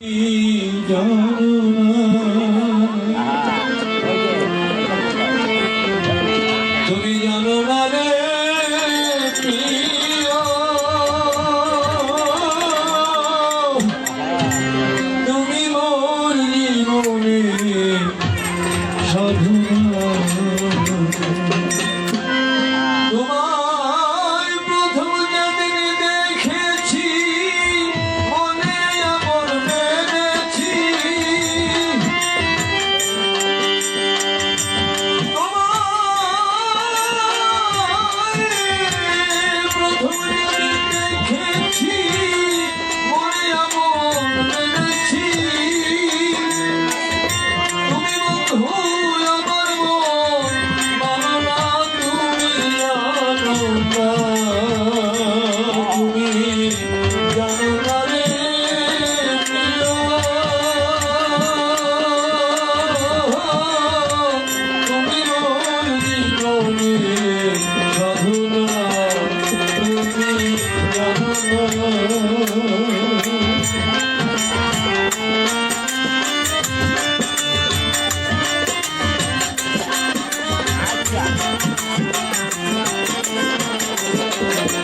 Hãy subscribe cho kênh Ghiền Mì Gõ Để không bỏ lỡ những video hấp dẫn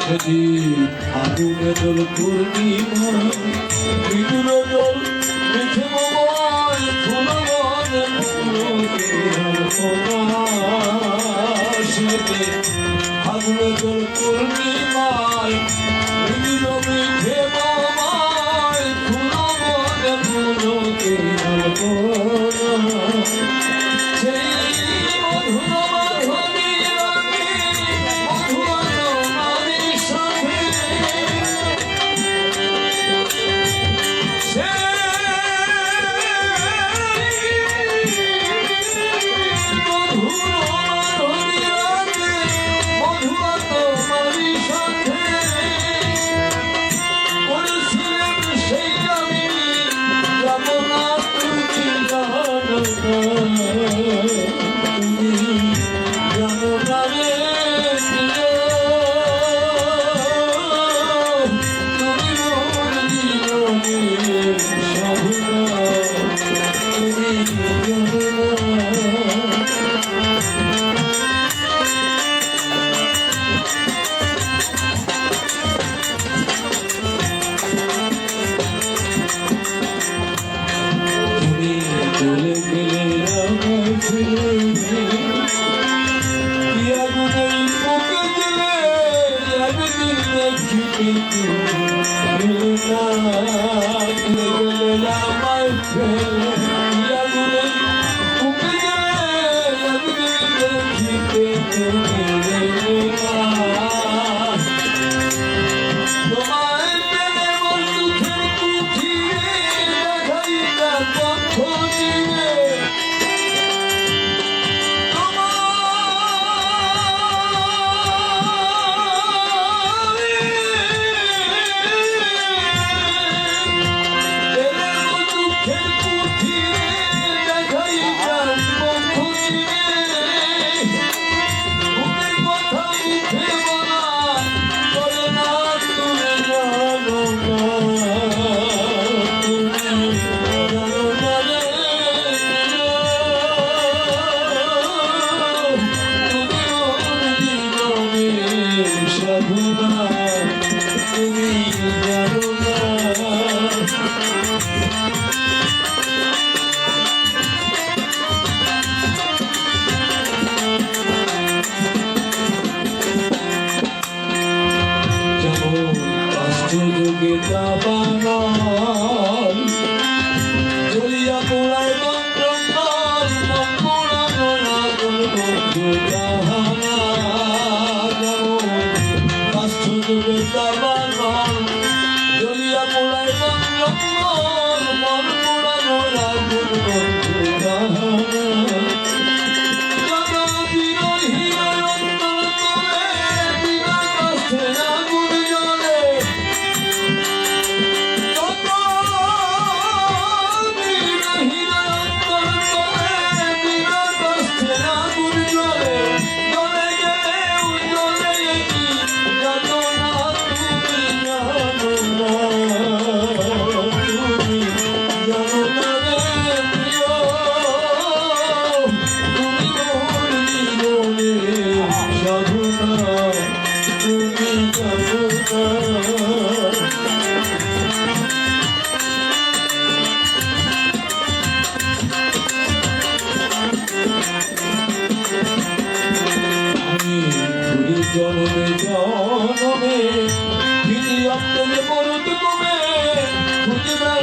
যদি আগুনে দোল পূর্ণিমা বিদুর দোল মিঠে mobile ফুলবন সেতে আগুনে দোল পূর্ণিমায় বিদুর মিঠে মোবাইল ফুলবন পুরোকে সেই মধুরমা Thank you. খুঁজবে